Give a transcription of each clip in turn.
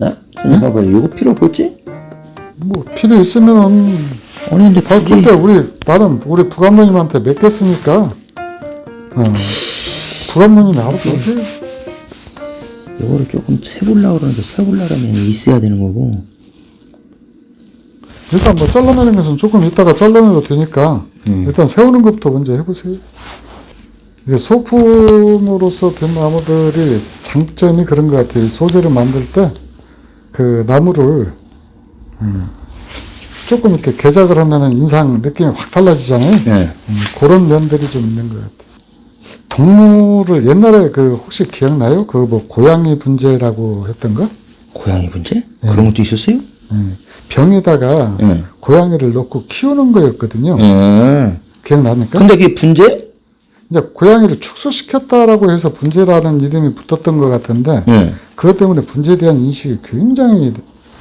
어? 응? 봐봐, 이거 필요 없겠지? 뭐 필요 있으면은 아니, 근데 아 굳이. 근데 우리 나름 우리 부감독님한테 맡겼으니까 어, 부감독님이 알아서 해. 이거를 조금 세볼라 그러는데 세볼라라면 있어야 되는 거고. 일단 뭐 잘라내는 것은 조금 이따가 잘라내도 되니까 일단 세우는 것부터 먼저 해보세요. 이게 소품으로서 된 나무들이 장점이 그런 것 같아요. 이 소재를 만들 때 그 나무를 음, 조금 이렇게 개작을 하면은 인상 느낌이 확 달라지잖아요. 예. 음, 그런 면들이 좀 있는 것 같아요. 동물을 옛날에 그 혹시 기억나요? 그 뭐 고양이 분재라고 했던 거? 고양이 분재? 그런 것도 있었어요? 예. 병에다가 예. 고양이를 넣고 키우는 거였거든요. 예. 기억납니까? 근데 그게 분재? 이제 고양이를 축소시켰다라고 해서 분재라는 이름이 붙었던 것 같은데 예. 그것 때문에 분재에 대한 인식이 굉장히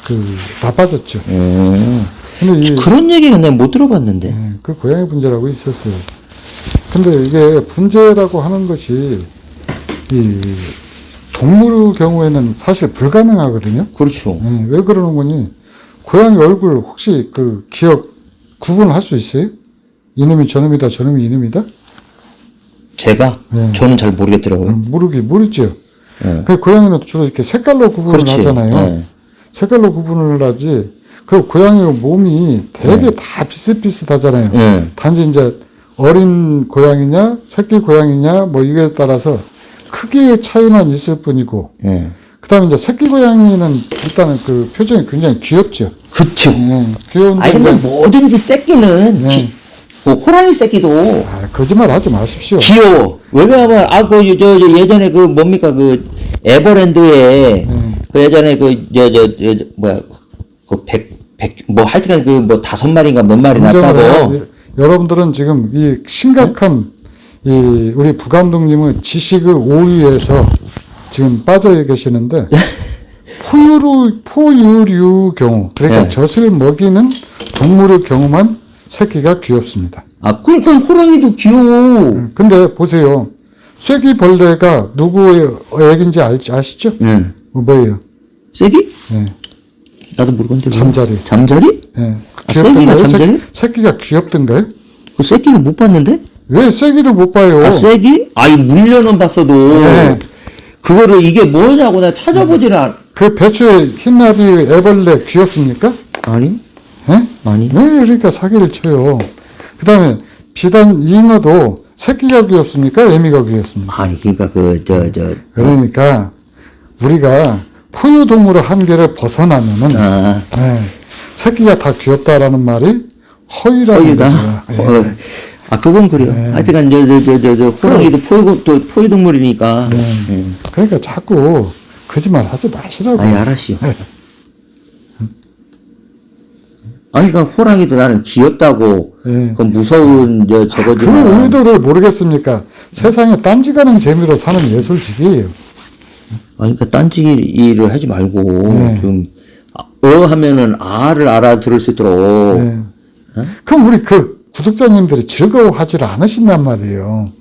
그 나빠졌죠. 예. 근데 이 그런 얘기는 내가 못 들어봤는데. 예, 그 고양이 분재라고 있었어요. 근데 이게 분재라고 하는 것이 이 동물 경우에는 사실 불가능하거든요. 그렇죠. 예, 왜 그러는 거니? 고양이 얼굴 혹시 그 기억 구분할 수 있어요? 이놈이 저놈이다, 저놈이 이놈이다? 제가? 예. 저는 잘 모르겠더라고요. 음, 모르기 모르죠. 예. 그 고양이는 주로 이렇게 색깔로 구분을 그렇지. 하잖아요. 예. 색깔로 구분을 하지. 그 고양이 몸이 되게 다 비슷비슷하잖아요. 예. 단지 이제 어린 고양이냐, 새끼 고양이냐, 뭐 이거에 따라서 크기의 차이만 있을 뿐이고, 예. 그 다음에 이제 새끼 고양이는 일단은 그 표정이 굉장히 귀엽죠. 그쵸. 예, 귀여운데, 아니, 근데 뭐든지 새끼는, 네. 기, 뭐 호랑이 새끼도 아, 거짓말 하지 마십시오. 귀여워. 왜냐하면, 아, 그, 저, 저, 예전에 그, 뭡니까, 그, 에버랜드에, 음. 그 예전에 그, 저, 저, 뭐야, 그, 백, 백, 뭐, 하여튼간 그, 뭐, 다섯 마리인가 몇 마리 났다고. 해요. 예, 여러분들은 지금 이 심각한 이 우리 부감독님은 지식의 오유에서 지금 빠져 계시는데 포유류 포유류 경우 그러니까 네. 젖을 먹이는 동물의 경우만 새끼가 귀엽습니다. 아, 그러니까 호랑이도 귀여워. 근데 보세요. 쐐기벌레가 누구의 애기인지 알, 아시죠? 응. 뭐 뭐예요? 새끼? 예, 나도 모르겠는데. 잠자리. 잠자리? 예. 아, 귀엽던가요? 잠자리? 새끼, 새끼가 귀엽던가요? 그 새끼는 못 봤는데? 왜 쐐기를 못 봐요? 아, 쐐기? 아니, 물려는 봤어도. 네. 그거를 이게 뭐냐고 내가 찾아보질 않. 그 배추의 흰나비 애벌레 귀엽습니까? 아니? 예? 아니? 왜 그러니까 사기를 쳐요? 그 다음에 비단 잉어도 새끼가 귀엽습니까? 애미가 귀엽습니까? 아니, 그러니까 그, 저, 저. 그러니까 우리가 포유동물의 한계를 벗어나면은 아, 예, 새끼가 다 귀엽다라는 말이 허위라는. 거죠. 어, 아, 그건 그래요. 하여튼간, 저, 저, 저, 저, 저, 호랑이도 포유, 또 포유동물이니까. 예. 그러니까 자꾸 거짓말 하지 마시라고. 아니, 알았시요. 아니, 그러니까 호랑이도 나는 귀엽다고. 예. 그 무서운, 저, 그 저거지만. 의도를 모르겠습니까? 세상에 딴지 가는 재미로 사는 예술직이에요. 아니, 그러니까 딴지 일을 하지 말고, 네. 좀, 아, 어 하면은 아를 알아들을 수 있도록. 예. 그럼 우리 그 구독자님들이 즐거워하지를 않으신단 말이에요.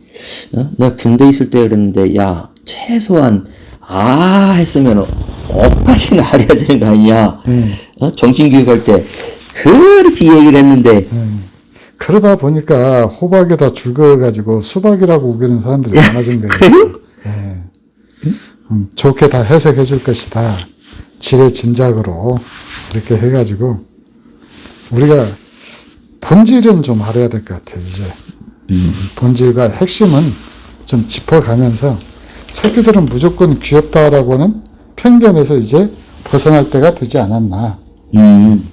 어? 내가 군대 있을 때 그랬는데, 야, 최소한, 아, 했으면, 억까지는 알아야 되는 거 아니야. 어? 정신교육할 때, 그렇게 얘기를 했는데, 그러다 보니까 호박에다 줄 그어가지고 수박이라고 우기는 사람들이 많아진 거예요. 그래요? 음, 좋게 다 해석해 줄 것이다. 지레 짐작으로 이렇게 해가지고 우리가 본질은 좀 알아야 될 것 같아요. 이제 본질과 핵심은 좀 짚어가면서 새끼들은 무조건 귀엽다라고는 편견에서 이제 벗어날 때가 되지 않았나. 음,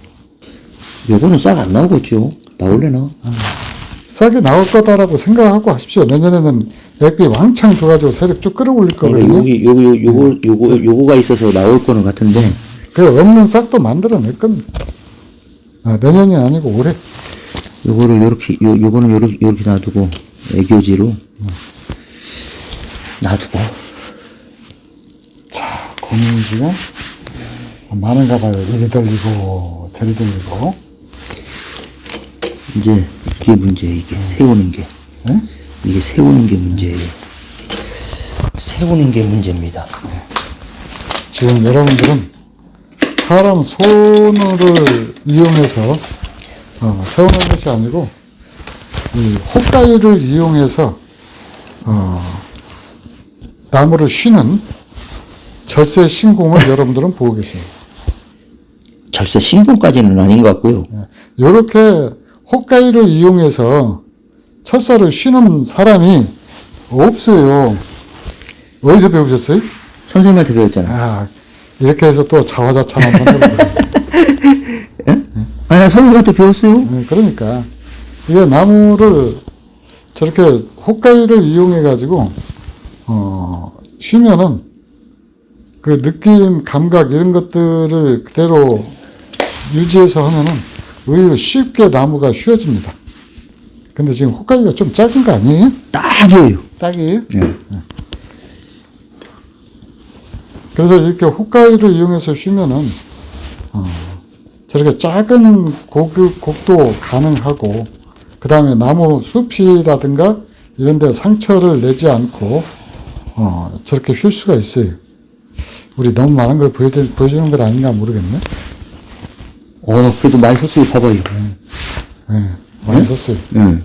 요거는 싹 안 나오겠죠. 나올래나? 싸게 나올 거다라고 생각하고 하십시오. 내년에는 액비 왕창 줘가지고 세력 쭉 끌어올릴 거거든요. 여기, 요거, 요, 요거, 요거, 요거가 있어서 나올 거는 같은데, 그 없는 싹도 만들어낼 겁니다. 아, 내년이 아니고 올해. 요거를 요렇게, 요, 요거는 요렇게, 요렇게 놔두고, 애교지로, 놔두고, 자, 고민지가 많은가 봐요. 이리 돌리고, 저리 돌리고. 이제, 그게 문제예요, 이게. 세우는 게. 네? 이게 세우는 게 문제예요. 세우는 게 문제입니다. 지금 여러분들은 사람 손을 이용해서 어, 세우는 것이 아니고 이 호가이를 이용해서 어, 나무를 쉬는 절세 신공을 여러분들은 보고 계십니다. 절세 신공까지는 아닌 것 같고요. 이렇게 호가이를 이용해서 철사를 쉬는 사람이 없어요. 어디서 배우셨어요? 선생님한테 배웠잖아. 아, 이렇게 해서 또 자화자찬한 만들어 아, 나 선생님한테 배웠어요. 네, 그러니까 이게 나무를 저렇게 호가이를 이용해 가지고 어 쉬면은 그 느낌 감각 이런 것들을 그대로 유지해서 하면은 의외로 쉽게 나무가 쉬어집니다. 근데 지금 호가이가 좀 작은 거 아니에요? 딱이에요. 딱이에요? 네. 그래서 이렇게 호가이를 이용해서 쉬면은 어, 저렇게 작은 고급 곡도 가능하고 그 다음에 나무 숲이라든가 이런 데 상처를 내지 않고 어, 저렇게 쉴 수가 있어요. 우리 너무 많은 걸 보여드, 보여주는 건 아닌가 모르겠네. 어, 그래도 많이 썼어요. 봐봐요. 예, 많이 썼어요. 응.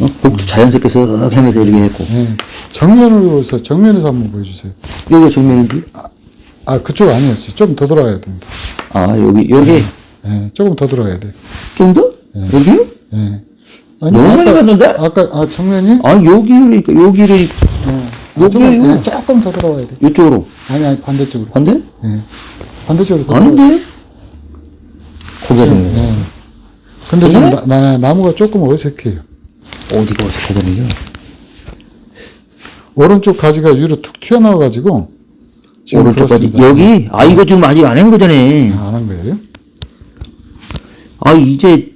어, 곡도 자연스럽게 쓱 하면서 이렇게 했고. 예, 정면으로 해서 정면에서 한번 보여주세요. 여기가 정면인지? 아 그쪽 아니었어요. 좀더 들어가야 됩니다. 아, 여기, 여기 예, 조금 더 들어가야 돼. 좀 더? 여기요? 예. 아니, 너무 많이 갔는데? 아까 아 정면이 아, 여기를, 여기를, 예. 아, 조금? 예, 조금 더 들어가야 돼. 이쪽으로. 아니 아니 반대쪽으로. 반대? 예. 반대쪽으로. 아닌데? 정면. 예. 근데 그래? 나, 나, 나무가 조금 어색해요. 어디가 어색하다니요? 오른쪽 가지가 위로 툭 튀어나와가지고 지금 오른쪽까지. 그렇습니다. 여기? 아, 이거 지금 아직 안 한 거잖아. 안 한 거예요? 아, 이제,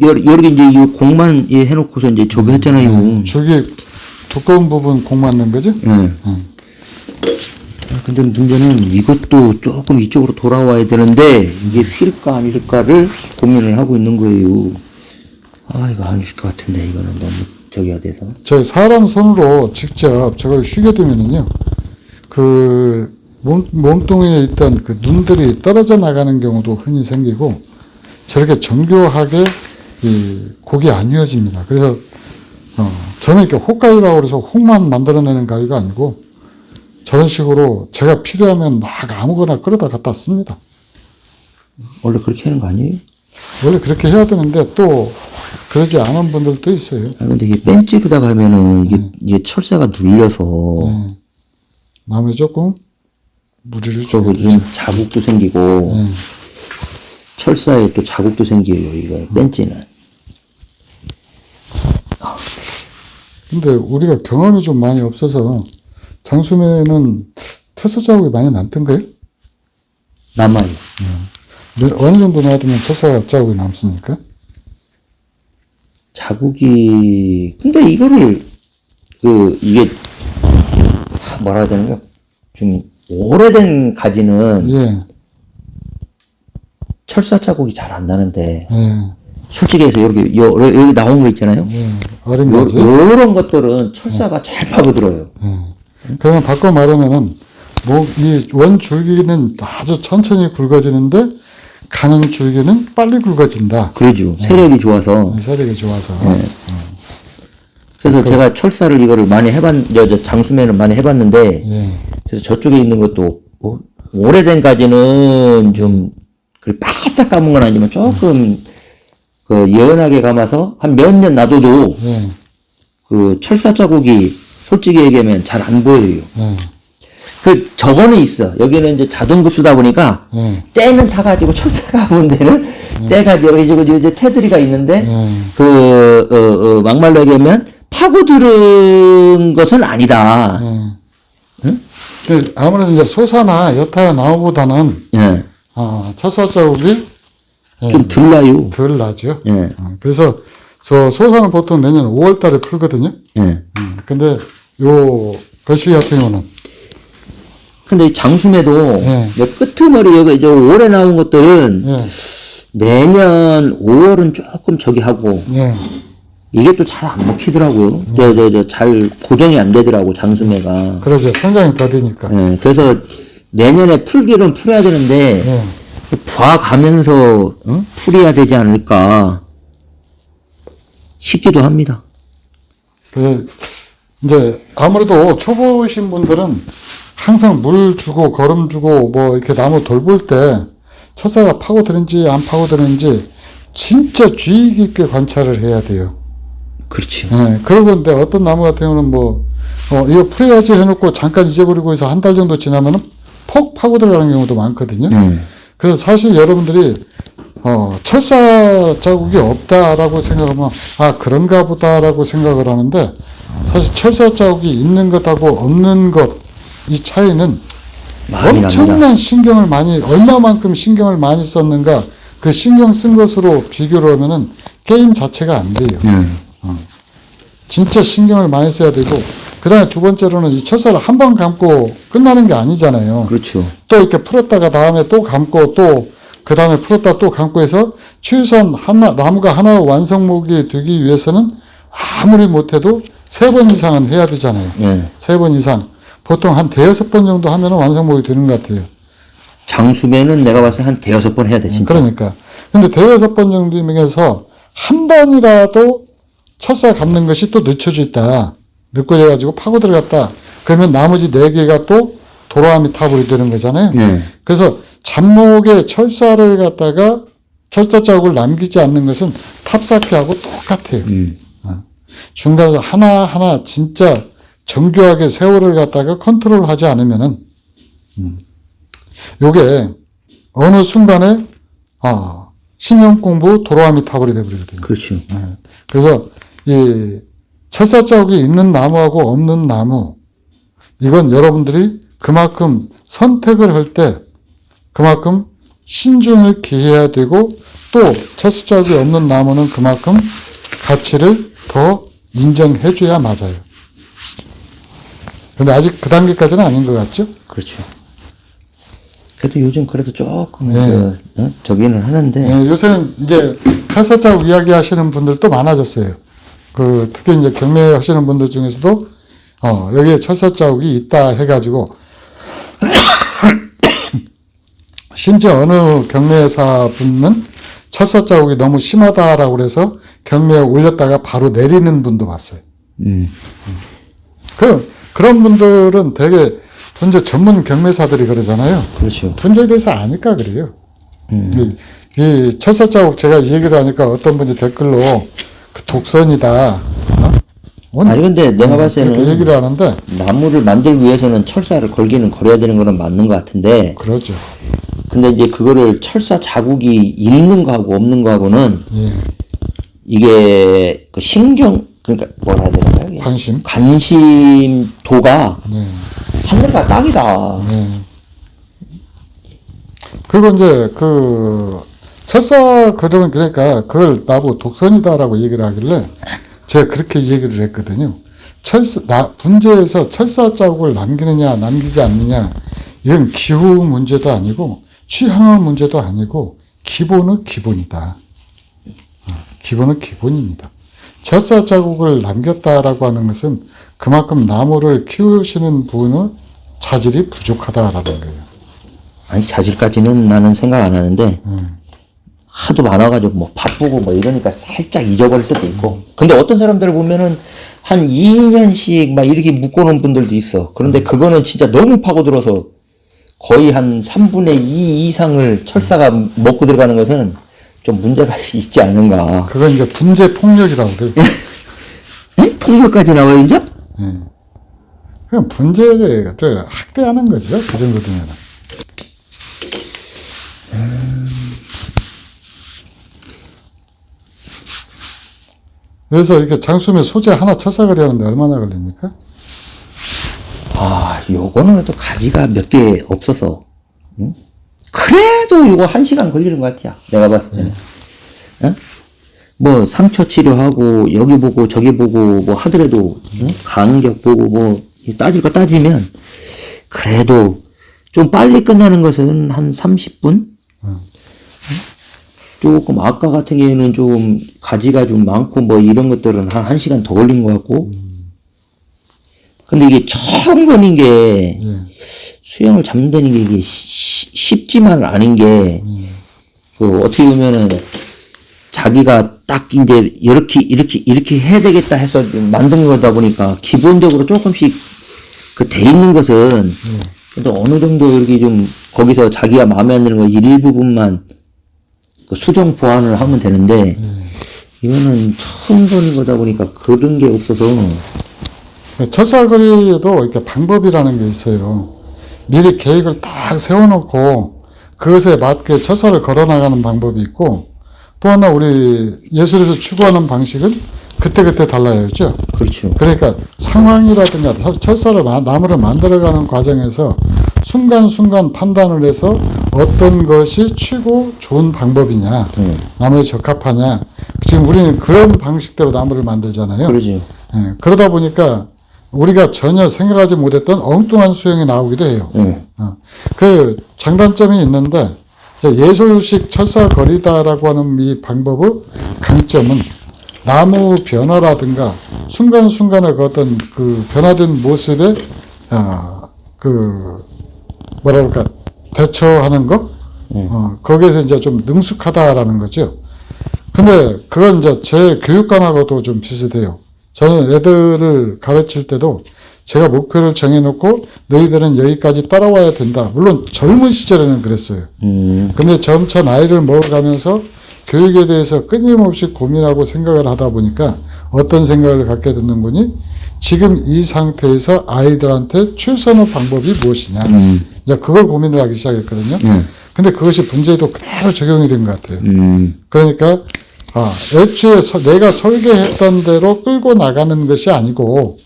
여러, 여러 개 이제 이 공만 예, 해놓고서 이제 저기 했잖아요. 저기 두꺼운 부분 공 맞는 거죠? 예. 아, 근데 문제는 이것도 조금 이쪽으로 돌아와야 되는데 이게 휠까 아닐까를 고민을 하고 있는 거예요. 아 이거 아닐 것 같은데 이거는 너무 저기가 돼서 저 사람 손으로 직접 저걸 쉬게 되면은요, 그 몸, 몸뚱이에 있던 그 눈들이 떨어져 나가는 경우도 흔히 생기고, 저렇게 정교하게 이 곡이 안 이어집니다. 그래서, 어, 저는 이렇게 혹가위라고 그래서 혹만 만들어내는 가위가 아니고, 저런 식으로 제가 필요하면 막 아무거나 끌어다 갖다 씁니다. 원래 그렇게 하는 거 아니에요? 원래 그렇게 해야 되는데 또 그러지 않은 분들도 있어요. 아 근데 이게 벤치로다가 하면은 이게 이게 철사가 눌려서 네. 마음에 조금 무리를 그리고 주고 좀 자국도 생기고 철사에 또 자국도 생겨요 이거 벤치는 근데 우리가 경험이 좀 많이 없어서 장수매는 퇴사 자국이 많이 남던가요? 남아요. 네, 어느 정도 놔두면 퇴사 자국이 남습니까? 자국이 근데 이거를 그 이게 하, 뭐라 해야 되는가 좀 오래된 가지는 예, 철사 자국이 잘 안 나는데 예, 솔직히 해서 여기 여, 여기 나온 거 있잖아요. 예. 어린 요, 거지. 요 런 것들은 철사가 잘 파고들어요. 그러면 바꿔 말하면은 뭐이원 줄기는 아주 천천히 굵어지는데 가는 줄기는 빨리 굵어진다. 그러죠. 세력이 좋아서. 세력이 좋아서. 그래서 제가 철사를 이거를 많이 해봤, 저, 장수매는 많이 해봤는데, 예, 그래서 저쪽에 있는 것도 어, 오래된 가지는 좀 그리 바싹 감은 건 아니지만 조금 그 연하게 감아서 한 몇 년 놔둬도 예, 그 철사 자국이 솔직히 얘기하면 잘 안 보여요. 예, 그 저거는 있어. 여기는 이제 자동급 쓰다 보니까 예, 때는 타가지고 철사 감은 데는 때가 여기지고 이제 테두리가 있는데 예. 그 어, 어, 막말로 얘기하면 파고들은 것은 아니다. 그 아무래도 이제 소사나 여타 나무보다는 예. 아, 첫사 자국이 예, 좀덜 나요. 덜 나죠. 예. 어, 그래서 저 소사는 보통 내년 5월 달에 풀거든요. 예. 음, 근데 요 거시 같은 경우는 근데 이 장수매도 예. 내 끄트머리 여기 저 올해 나온 것들은 예, 내년 5월은 조금 저기 하고 예, 이게 또 잘 안 먹히더라고요. 저 저 저 잘 고정이 안 되더라고 장수매가. 그러죠. 성장이 더디니까. 예. 그래서 내년에 풀기는 풀어야 되는데 예. 봐가면서 어? 풀어야 되지 않을까 싶기도 합니다. 그 이제 아무래도 초보신 분들은 항상 물 주고 거름 주고 뭐 이렇게 나무 돌볼 때 첫사가 파고드는지 안 파고드는지 진짜 주의 깊게 관찰을 해야 돼요. 그렇지. 예, 그러고 근데 어떤 나무 같은 경우는 뭐, 어, 이거 풀어야지 해놓고 잠깐 잊어버리고 해서 한 달 정도 지나면은 폭 파고 들어가는 경우도 많거든요. 네. 그래서 사실 여러분들이, 어, 철사 자국이 없다라고 생각하면, 아, 그런가 보다라고 생각을 하는데, 사실 철사 자국이 있는 것하고 없는 것, 이 차이는 많이 납니다. 엄청난 신경을 많이, 얼마만큼 신경을 많이 썼는가, 그 신경 쓴 것으로 비교를 하면은 게임 자체가 안 돼요. 네. 진짜 신경을 많이 써야 되고 그다음에 두 번째로는 이 철사를 한 번 감고 끝나는 게 아니잖아요. 그렇죠. 또 이렇게 풀었다가 다음에 또 감고 또 그 다음에 풀었다 또 감고 해서 최소한 하나 나무가 하나 완성목이 되기 위해서는 아무리 못해도 세 번 이상은 해야 되잖아요. 네. 세번 이상 보통 한 대여섯 번 정도 하면 완성목이 되는 것 같아요. 장수배는 내가 봤을 때 한 대여섯 번 해야 돼, 진짜. 그러니까 근데 대여섯 번 정도면서 한 번이라도 철사 감는 것이 또 늦춰져 있다. 늦어져 가지고 파고 들어갔다. 그러면 나머지 네 개가 또 도로아미 탑으로 되는 거잖아요. 네. 그래서 잡목에 철사를 갖다가 철사 자국을 남기지 않는 것은 탑쌓기하고 똑같아요. 음. 중간에서 하나하나 진짜 정교하게 세월을 갖다가 컨트롤하지 않으면은, 음, 요게 어느 순간에, 아, 신명 공부 도로아미 타버리 돼버리거든요. 그렇죠. 그래서 이 철사 자국이 있는 나무하고 없는 나무, 이건 여러분들이 그만큼 선택을 할 때 그만큼 신중을 기해야 되고 또 철사 자국이 없는 나무는 그만큼 가치를 더 인정해 줘야 맞아요. 근데 아직 그 단계까지는 아닌 것 같죠? 그렇죠. 그래도 요즘 그래도 조금 네. 그, 어? 저기는 하는데 네, 요새는 이제 철사 자국 이야기 하시는 분들도 많아졌어요. 그, 특히 이제 경매 하시는 분들 중에서도, 어, 여기에 철사 자국이 있다 해가지고, 심지어 어느 경매사 분은 철사 자국이 너무 심하다라고 그래서 경매에 올렸다가 바로 내리는 분도 봤어요. 음. 그, 그런 분들은 되게 분재 전문 경매사들이 그러잖아요. 그렇죠. 분재에 대해서 아니까 그래요. 이, 이 철사 자국 제가 이 얘기를 하니까 어떤 분이 댓글로 그 독선이다. 어? 아니 근데 내가 봤을 그렇게 때는 얘기를 하는데 나무를 만들기 위해서는 철사를 걸기는 걸어야 되는 거는 맞는 것 같은데 그러죠. 근데 이제 그거를 철사 자국이 있는 거하고 없는 거하고는 예. 이게 그 신경 그러니까 뭐라 해야 되나요? 이게? 관심. 관심도가 네. 하늘과 땅이다. 네. 그리고 이제 그 철사 그러면 그러니까 그걸 나보고 독선이다라고 얘기를 하길래 제가 그렇게 얘기를 했거든요. 철사 나 분재에서 철사 자국을 남기느냐 남기지 않느냐 이건 기후 문제도 아니고 취향의 문제도 아니고 기본은 기본이다. 어, 기본은 기본입니다. 철사 자국을 남겼다라고 하는 것은 그만큼 나무를 키우시는 분의 자질이 부족하다라는 거예요. 아니 자질까지는 나는 생각 안 하는데 하도 많아가지고 뭐 바쁘고 뭐 이러니까 살짝 잊어버릴 수도 있고 근데 어떤 사람들을 보면은 한 2년씩 막 이렇게 묶어놓은 분들도 있어 그런데 그거는 진짜 너무 파고들어서 거의 한 3분의 2 이상을 철사가 먹고 들어가는 것은 좀 문제가 있지 않는가 그건 이제 분재 폭력이라고 그래요. 에? 폭력까지 나와요 이제? 그냥 분재를 학대하는 거죠. 그 정도 되면. 그래서 이렇게 장수면 소재 하나 철사거리 하는데 얼마나 걸립니까? 아 요거는 또 가지가 몇 개 없어서 응? 그래도 요거 한 시간 걸리는 것 같아요 내가 봤을 때는 응? 뭐 상처 치료하고 여기 보고 저기 보고 뭐 하더라도 응? 간격 보고 뭐 따질 거 따지면 그래도 좀 빨리 끝나는 것은 한 30분? 조금 아까 같은 경우에는 좀 가지가 좀 많고 뭐 이런 것들은 한 1시간 더 걸린 것 같고 근데 이게 처음 거는 게 예. 수영을 잡는다는 게 이게 시- 쉽지만 않은 게, 그, 어떻게 보면은, 자기가 딱 이제 이렇게, 이렇게, 이렇게 해야 되겠다 해서 만든 거다 보니까, 기본적으로 조금씩 그 돼 있는 것은, 그래도 어느 정도 이렇게 좀, 거기서 자기가 마음에 안 드는 거 일부분만 그 수정 보완을 하면 되는데, 이거는 처음 보는 거다 보니까 그런 게 없어서, 철사거리에도 이렇게 방법이라는 게 있어요. 미리 계획을 딱 세워놓고 그것에 맞게 철사를 걸어나가는 방법이 있고 또 하나 우리 예술에서 추구하는 방식은 그때그때 달라야죠. 그렇죠. 그러니까 상황이라든가 철- 철사를 마- 나무를 만들어가는 과정에서 순간순간 판단을 해서 어떤 것이 최고 좋은 방법이냐, 네. 나무에 적합하냐. 지금 우리는 그런 방식대로 나무를 만들잖아요. 그러죠. 예, 그러다 보니까 우리가 전혀 생각하지 못했던 엉뚱한 수영이 나오기도 해요. 네. 어, 그 장단점이 있는데 예술식 철사 거리다라고 하는 이 방법의 강점은 나무 변화라든가 순간순간의 그 어떤 그 변화된 모습에 아, 그 뭐라 그럴까 대처하는 것 어, 거기에서 이제 좀 능숙하다라는 거죠. 근데 그건 이제 제 교육관하고도 좀 비슷해요. 저는 애들을 가르칠 때도 제가 목표를 정해놓고 너희들은 여기까지 따라와야 된다. 물론 젊은 시절에는 그랬어요. 음, 근데 점차 나이를 먹어가면서 교육에 대해서 끊임없이 고민하고 생각을 하다 보니까 어떤 생각을 갖게 되는 거니? 지금 이 상태에서 아이들한테 최선의 방법이 무엇이냐. 음, 이제 그걸 고민을 하기 시작했거든요. 음. 근데 그것이 문제에도 그대로 적용이 된 것 같아요. 음, 그러니까 아, 애초에 서- 내가 설계했던 대로 끌고 나가는 것이 아니고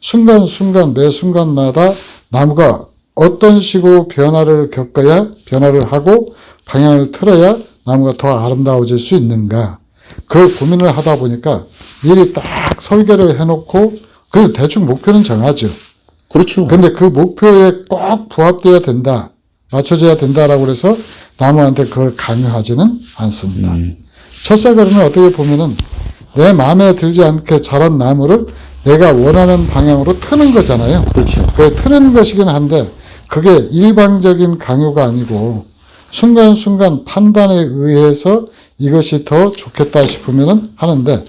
순간순간 매 순간마다 나무가 어떤 식으로 변화를 겪어야 변화를 하고 방향을 틀어야 나무가 더 아름다워질 수 있는가 그 고민을 하다 보니까 미리 딱 설계를 해놓고 그 대충 목표는 정하죠. 그렇죠. 근데 그 목표에 꼭 부합돼야 된다. 맞춰져야 된다라고 그래서 나무한테 그걸 강요하지는 않습니다. 철사거리는 어떻게 보면은 내 마음에 들지 않게 자란 나무를 내가 원하는 방향으로 트는 거잖아요. 그렇죠. 그 트는 것이긴 한데 그게 일방적인 강요가 아니고 순간순간 판단에 의해서 이것이 더 좋겠다 싶으면은 하는데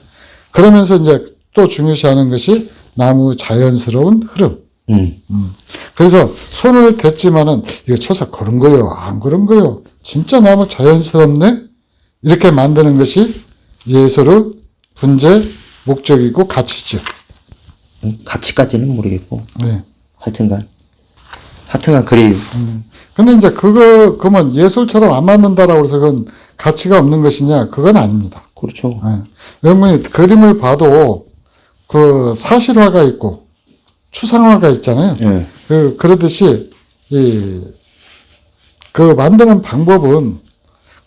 그러면서 이제 또 중요시하는 것이 나무 자연스러운 흐름. 음, 그래서 손을 댔지만은 이거 쳐서 그런 거요, 안 그런 거요. 진짜 너무 자연스럽네. 이렇게 만드는 것이 예술의 분재 목적이고 가치죠. 음, 가치까지는 모르겠고, 네. 하여튼간. 하여튼간 그래요. 근데 이제 그거 그러면 예술처럼 안 만든다라고 해서 그건 가치가 없는 것이냐? 그건 아닙니다. 그렇죠. 네. 여러분이 그림을 봐도 그 사실화가 있고 추상화가 있잖아요. 예. 그, 그러듯이, 이, 그 만드는 방법은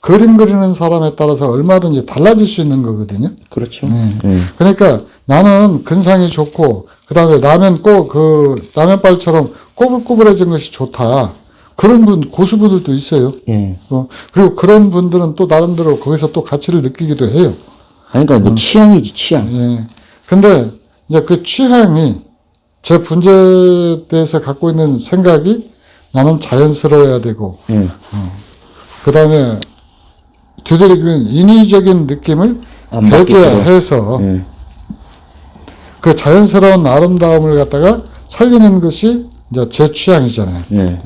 그림 그리는 사람에 따라서 얼마든지 달라질 수 있는 거거든요. 그렇죠. 네. 예. 그러니까 나는 근상이 좋고, 그 다음에 라면 꼬, 그, 라면발처럼 꼬불꼬불해진 것이 좋다. 그런 분, 고수분들도 있어요. 예. 어, 그리고 그런 분들은 또 나름대로 거기서 또 가치를 느끼기도 해요. 아니, 그러니까 뭐 취향이지, 취향. 예. 근데 이제 그 취향이 제 분재에 대해서 갖고 있는 생각이 나는 자연스러워야 되고, 예. 그 다음에 되도록이면 인위적인 느낌을. 배제해서 예. 그 자연스러운 아름다움을 갖다가 살리는 것이 이제 제 취향이잖아요. 예.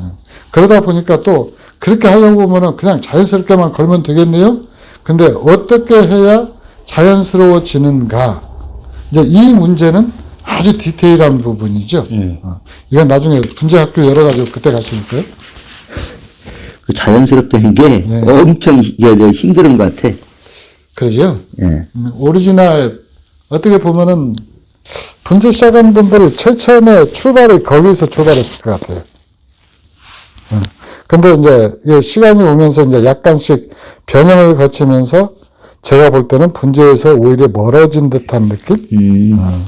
그러다 보니까 또 그렇게 하려고 보면은 그냥 자연스럽게만 걸면 되겠네요? 근데 어떻게 해야 자연스러워지는가? 이제 이 문제는 아주 디테일한 부분이죠. 예. 어, 이건 나중에 분재학교 열어가지고 그때 같이 볼까요? 그 자연스럽다는 게 네. 엄청 이게 힘든 것 같아. 그러죠? 예. 음, 오리지널, 어떻게 보면은 분재 시작한 분들이 제일 처음에 출발이 거기서 출발했을 것 같아요. 음, 근데 이제 시간이 오면서 이제 약간씩 변형을 거치면서 제가 볼 때는 분재에서 오히려 멀어진 듯한 느낌? 음.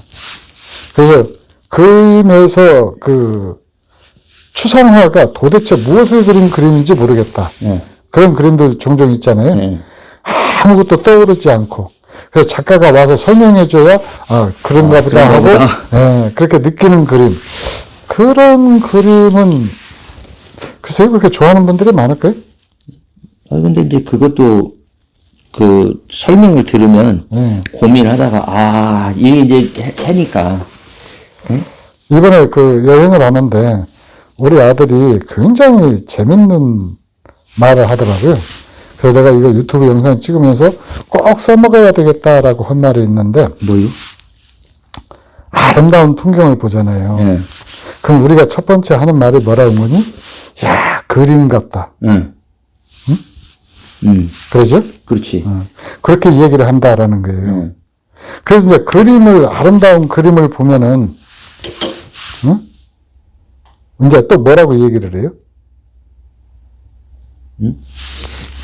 그래서 그림에서 그 추상화가 도대체 무엇을 그린 그림인지 모르겠다. 예. 그런 그림들 종종 있잖아요. 예. 아무것도 떠오르지 않고. 그래서 작가가 와서 설명해줘야, 아, 그런가 아, 보다 하고, 예, 그렇게 느끼는 그림. 그런 그림은 글쎄요, 그렇게 좋아하는 분들이 많을까요? 아, 근데 이제 그것도 그 설명을 들으면 네. 고민하다가, 아, 이게 이제 해- 하니까. 이번에 그 여행을 하는데 우리 아들이 굉장히 재밌는 말을 하더라고요. 그래서 내가 이거 유튜브 영상 찍으면서 꼭 써먹어야 되겠다라고 한 말이 있는데 뭐요? 아름다운 풍경을 보잖아요. 예. 그럼 우리가 첫 번째 하는 말이 뭐라고 하니? 야, 그림 같다. 응. 응? 그러죠? 그렇지. 어. 그렇게 얘기를 한다라는 거예요. 응. 그래서 이제 그림을, 아름다운 그림을 보면은, 응? 이제 또 뭐라고 얘기를 해요?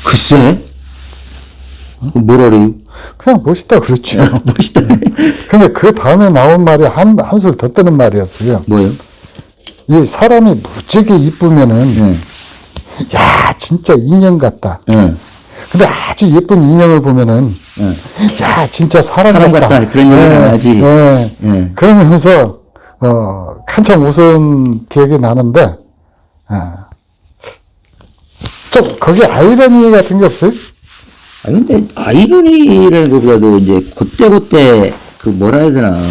글쎄. 뭐라 그래요? 그냥 멋있다 그랬죠. 멋있다. 근데 그 다음에 나온 말이 한, 한술 더 뜨는 말이었어요. 뭐요? 이 사람이 무지개 이쁘면은, 응. 야, 진짜 인형 같다. 응. 근데 아주 예쁜 인형을 보면은, 응. 야, 진짜 사람, 사람 같다. 같다. 그런. 예. 응. 그러면서, 어, 한참 웃은 기억이 나는데, 아. 좀, 거기 아이러니 같은 게 없어요? 아 근데 아이러니라는 것보다도 이제 그때그때 그 뭐라 해야 되나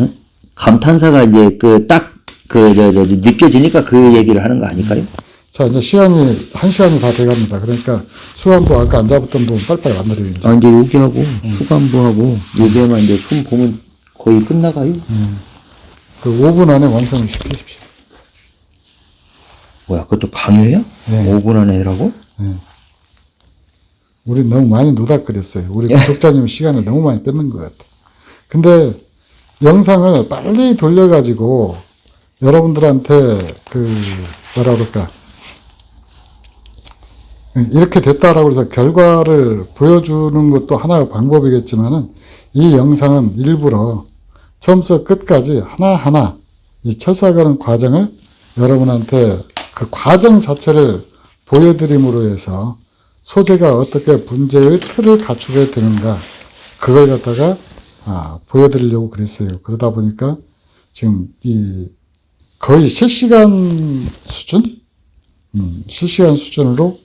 응? 감탄사가 이제 그 딱 그 저 저 느껴지니까 그 얘기를 하는 거 아닐까요? 자, 이제 시간이, 한 시간이 다 돼갑니다. 그러니까, 수강부 아까 안 잡았던 부분 빨리빨리 만들어요, 이제. 아 이제 여기하고 수감부하고 여기에만 이제 손 보면 거의 끝나가요. 그 5분 안에 완성을 시키십시오. 뭐야 그것도 강요야? 네. 5분 안에 해라고? 우리 너무 많이 노닥거렸어요. 우리 구독자님 시간을 너무 많이 뺏는 것 같아. 근데 영상을 빨리 돌려가지고 여러분들한테 그 뭐라 그럴까 이렇게 됐다라고 해서 결과를 보여주는 것도 하나의 방법이겠지만은 이 영상은 일부러 처음부터 끝까지 하나하나 이 철사가는 과정을 여러분한테 그 과정 자체를 보여드림으로 해서 소재가 어떻게 문제의 틀을 갖추게 되는가 그걸 갖다가 아, 보여드리려고 그랬어요. 그러다 보니까 지금 이 거의 실시간 수준, 음, 실시간 수준으로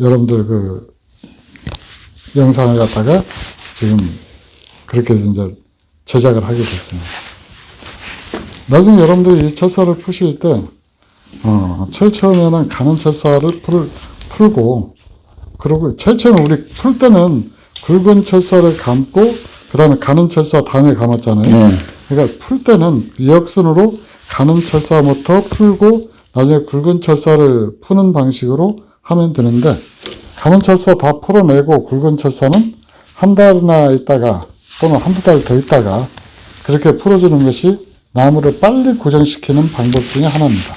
여러분들 그 영상을 갖다가 지금 그렇게 이제 제작을 하게 됐습니다. 나중에 여러분들이 이 철사를 푸실 때, 어, 제일 처음에는 가는 철사를 풀, 풀고, 그리고 제일 처음에 우리 풀 때는 굵은 철사를 감고, 그 다음에 가는 철사 다음에 감았잖아요. 네. 그러니까 풀 때는 역순으로 가는 철사부터 풀고, 나중에 굵은 철사를 푸는 방식으로 하면 되는데, 가는 철사 다 풀어내고, 굵은 철사는 한 달이나 있다가, 또는 한두 달 더 있다가, 그렇게 풀어주는 것이 나무를 빨리 고정시키는 방법 중에 하나입니다.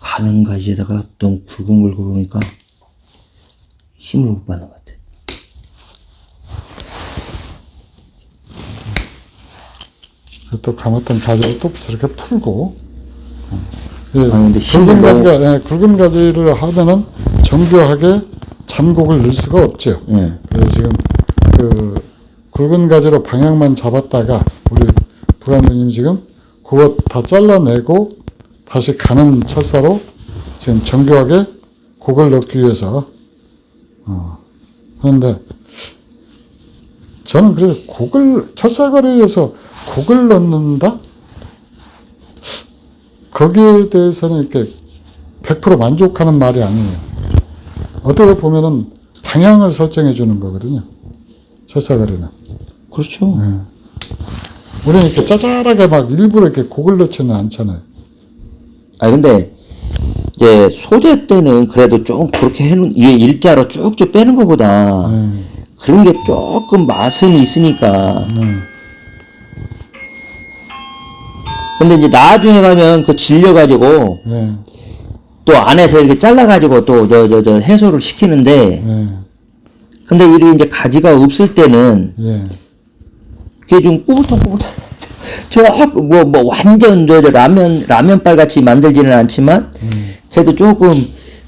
가는 가지에다가 너무 굵은 걸 그러니까 힘을 못 받는 것 같아. 또 감았던 가지를 또 저렇게 풀고, 예, 아, 근데 굵은 가지가, 예, 굵은 가지를 하면은 정교하게 잔곡을 넣을 수가 없죠. 예. 그래서 지금 그 굵은 가지로 방향만 잡았다가 우리 부감독님 지금 그거 다 잘라내고 다시 가는 철사로 지금 정교하게 곡을 넣기 위해서 어, 하는데 저는 그래서 곡을 철사거리에서 곡을 넣는다 거기에 대해서는 이렇게 100% 만족하는 말이 아니에요. 어떻게 보면은 방향을 설정해 주는 거거든요. 철사거리는. 그렇죠. 우리는 이렇게 짜잘하게 막 일부러 이렇게 곡을 넣지는 않잖아요. 아 근데 이제 소재 때는 그래도 좀 그렇게 해놓은 이게 일자로 쭉쭉 빼는 것보다 음. 그런 게 조금 맛은 있으니까. 음. 근데 이제 나중에 가면 그 질려가지고 예, 또 안에서 이렇게 잘라가지고 또 저 저 저 해소를 시키는데 예, 근데 이게 이제 가지가 없을 때는 예. 그게 좀 뽀글뽀글뽀글 저뭐 뭐 완전 저, 저 라면 라면발 같이 만들지는 않지만 그래도 조금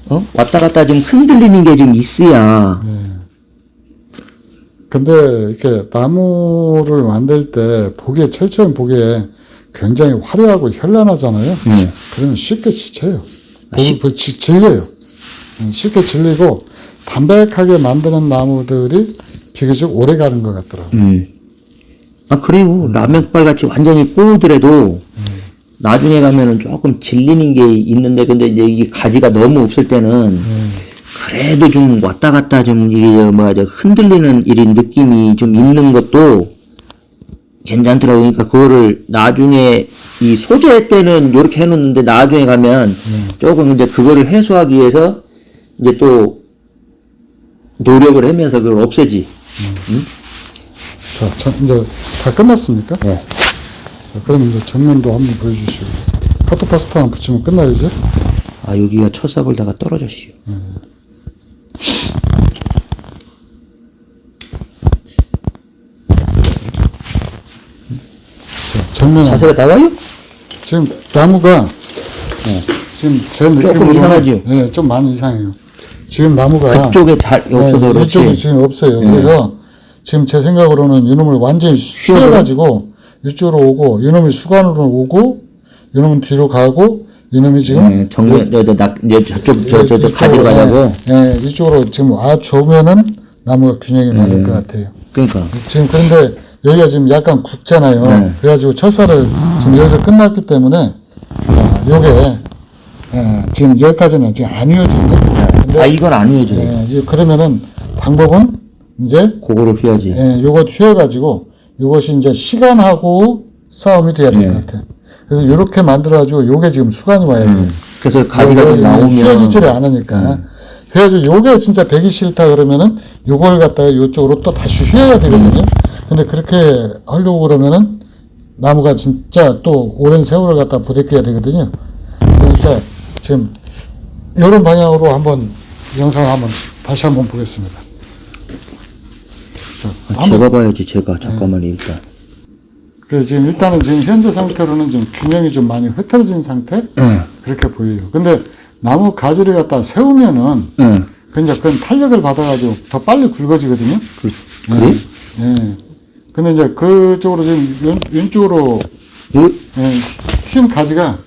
어? 왔다 갔다 좀 흔들리는 게 좀 있어야 근데 이렇게 나무를 만들 때 보기에 철저히 보기에 굉장히 화려하고 현란하잖아요. 네. 그러면 쉽게 지쳐요. 그 지- 질려요. 음, 쉽게 질리고 담백하게 만드는 나무들이 비교적 오래 가는 것 같더라고요. 음. 아, 그리고 라면발 같이 완전히 꼬우더라도 나중에 가면은 조금 질리는 게 있는데 근데 이제 이게 가지가 너무 없을 때는 그래도 좀 왔다 갔다 좀 이게 뭐야 저 흔들리는 이런 느낌이 좀 있는 것도 괜찮더라고요. 그러니까 그거를 나중에 이 소재 때는 이렇게 해놓는데 나중에 가면 조금 이제 그거를 해소하기 위해서 이제 또 노력을 하면서 그걸 없애지. 자, 자, 이제 다 끝났습니까? 네. 자, 그럼 이제 정면도 한번 보여주시고. 카토파스타 만 붙이면 끝나야지. 아 여기가 첫사골다가 떨어졌시오. 자, 정면. 자세가 나와요? 지금 나무가 지금 제 느낌으로 이상하죠? 네, 좀 많이 이상해요. 지금 나무가 그쪽에 잘 없어서 네, 그렇지. 이쪽이 지금 없어요. 그래서 지금 제 생각으로는 이놈을 완전히 쉬어가지고 이쪽으로 오고 이놈이 수관으로 오고 이놈은 뒤로 가고 이놈이 지금 네, 정면 저저 낙 이제 저쪽 저저 가지로 가자고. 예, 예, 이쪽으로 지금 와 좋으면은 나무가 균형이 맞을 것 같아요. 그러니까 지금 그런데 여기가 지금 약간 굵잖아요. 네. 그래가지고 첫살을 지금 여기서 끝났기 때문에 아, 요게 예, 지금 여기까지는 지금 안 이어진 겁니다. 근데 아 이건 안 이어져. 요 예, 이- 그러면은 방법은 이제 그거를 휘어지. 예, 요거 휘어가지고 요것이 이제 시간하고 싸움이 돼야 될것 네. 같아. 그래서 요렇게 만들어가지고 요게 지금 수간이 와야 돼. 그래서 가지가 좀 나오면 음. 휘어지지를 않으니까. 그래가지고 요게 진짜 배기 싫다 그러면은 요걸 갖다가 요쪽으로 또 다시 휘어야 되거든요. 근데 그렇게 하려고 그러면은 나무가 진짜 또 오랜 세월을 갖다 부대껴야 되거든요. 그러니까 지금 이런 방향으로 한번 영상 한번 다시 한번 보겠습니다. 자, 아, 제가 봐야지 제가 잠깐만 일단. 그래서 지금 일단은 지금 현재 상태로는 좀 균형이 좀 많이 흐트러진 상태 응. 그렇게 보여요. 근데 나무 가지를 갖다 세우면은 응. 그냥 그건 탄력을 받아가지고 더 빨리 굵어지거든요. 그, 그래? 예. 근데 이제 그쪽으로 지금 왼, 왼쪽으로 요, 예, 휜 가지가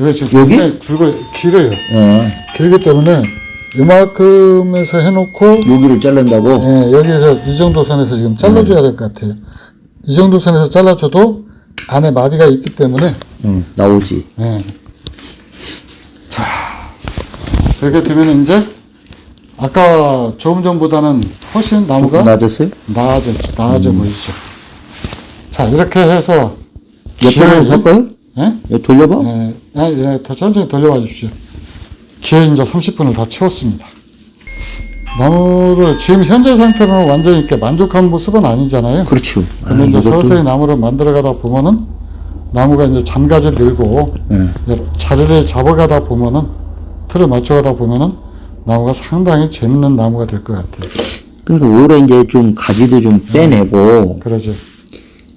여기 지금 여기? 굉장히 굵어 길어요. 어, 길기 때문에 이만큼에서 해놓고 여기를 자른다고. 예, 여기에서 이 정도 선에서 지금 잘라줘야 될 것 같아요. 이 정도 선에서 잘라줘도 안에 마디가 있기 때문에 응. 나오지. 예. 자, 이렇게 되면 이제 아까 조금 전보다는 훨씬 나무가 낮았어요? 나아져, 나아져 보이죠. 자, 이렇게 해서 기어이- 할까요? 예? 이거 돌려봐. 예, 예, 예, 더 천천히 돌려봐 주십시오. 기어 이제 30분을 다 채웠습니다. 나무를 지금 현재 상태로는 완전히 이렇게 만족한 모습은 아니잖아요. 그렇죠. 아, 근데 이제 이것도- 서서히 나무를 만들어가다 보면은 나무가 이제 잔가지 늘고 예. 이제 자리를 잡아가다 보면은 틀을 맞춰가다 보면은 나무가 상당히 재밌는 나무가 될 것 같아요. 그러니까 올해 이제 좀 가지도 좀 빼내고, 그러죠.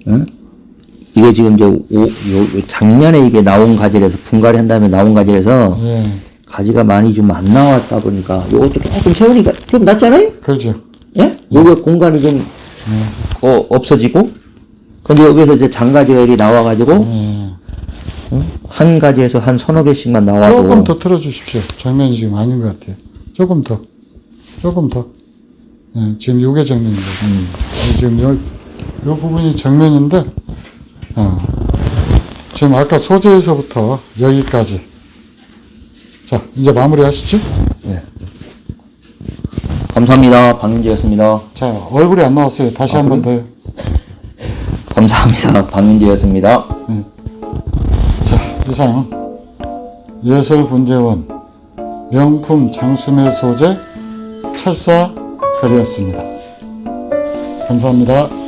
응? 이게 지금 이제 오, 요, 작년에 이게 나온 가지라서 분갈이 한 다음에 나온 가지라서 예, 가지가 많이 좀 안 나왔다 보니까 요것도 조금 세우니까 좀 낫잖아요? 그러죠. 예? 요게 공간이 좀 어, 없어지고 근데 여기서 이제 장가지가 이렇게 나와가지고 예. 한 가지에서 한 서너 개씩만 나와도 조금 더 틀어주십시오. 정면이 지금 아닌 것 같아요. 조금 더, 조금 더. 예, 지금 요게 정면입니다. 예, 지금 요, 요 부분이 정면인데, 어, 지금 아까 소재에서부터 여기까지. 자, 이제 마무리 하시죠. 감사합니다 박윤지였습니다 자, 얼굴이 안 나왔어요. 다시 한번 더요. 감사합니다 박윤지였습니다 자, 이상 예술분재원 명품 장수매 소재 철사 글이었습니다. 감사합니다.